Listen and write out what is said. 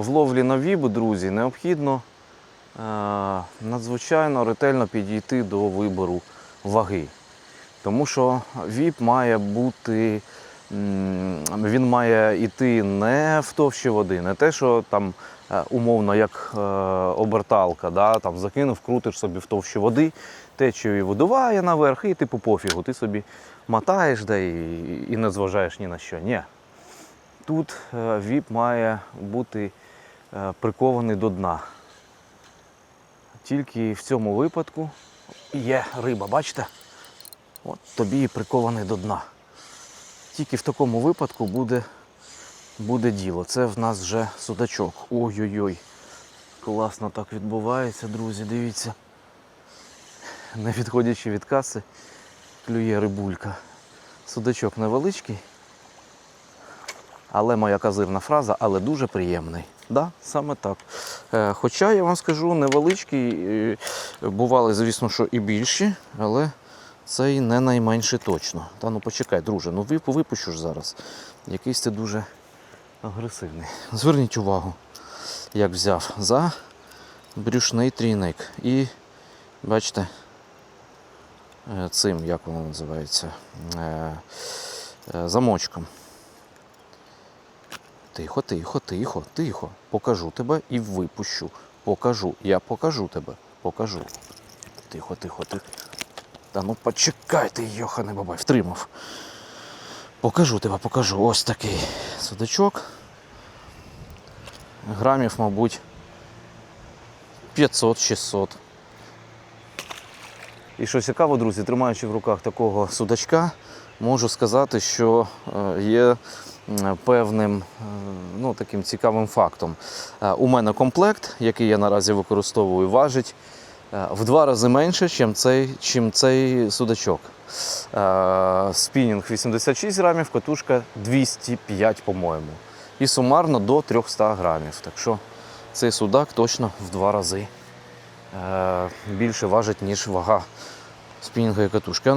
в ловлі на віб, друзі, необхідно е, надзвичайно ретельно підійти до вибору ваги. Тому що віп має бути, він має йти не в товщі води, не те, що там е, умовно як е, оберталка, да, там закинув, крутиш собі в товщі води, течію видуває наверх, і типу пофігу, ти собі мотаєш да, і, і не зважаєш ні на що. Ні. Тут віп має бути прикований до дна. Тільки в цьому випадку є риба, бачите? От тобі і прикований до дна. Тільки в такому випадку буде, буде діло. Це в нас вже судачок. Ой-ой-ой. Класно так відбувається, друзі, дивіться. Не відходячи від каси, клює рибулька. Судачок невеличкий, але моя казирна фраза, але дуже приємний. Да, саме так. Е, Хоча я вам скажу, невеличкий, е, бували, звісно, що і більші, але цей не найменший точно. Та ну почекай, друже, ну випущу ж зараз. Якийсь ти дуже агресивний. Зверніть увагу, як взяв за брюшний трійник. І бачите, е, цим, як воно називається, замочком. Тихо, тихо, тихо, тихо. Покажу тебе і випущу. Покажу. Я покажу тебе. Покажу. Тихо, тихо, тихо. Та ну почекай ти, Йохане бабай, втримав. Покажу тебе, покажу. Ось такий судачок. Грамів, мабуть, 500-600. І що цікаво, друзі, тримаючи в руках такого судачка, можу сказати, що е, є певним е, ну, таким цікавим фактом. Е, У мене комплект, який я наразі використовую, важить е, в два рази менше, чим цей, чим цей судачок. Спінінг 86 грамів, катушка 205, по-моєму. І сумарно до 300 грамів. Так що цей судак точно в два рази більше важить, ніж вага спінінгової катушки.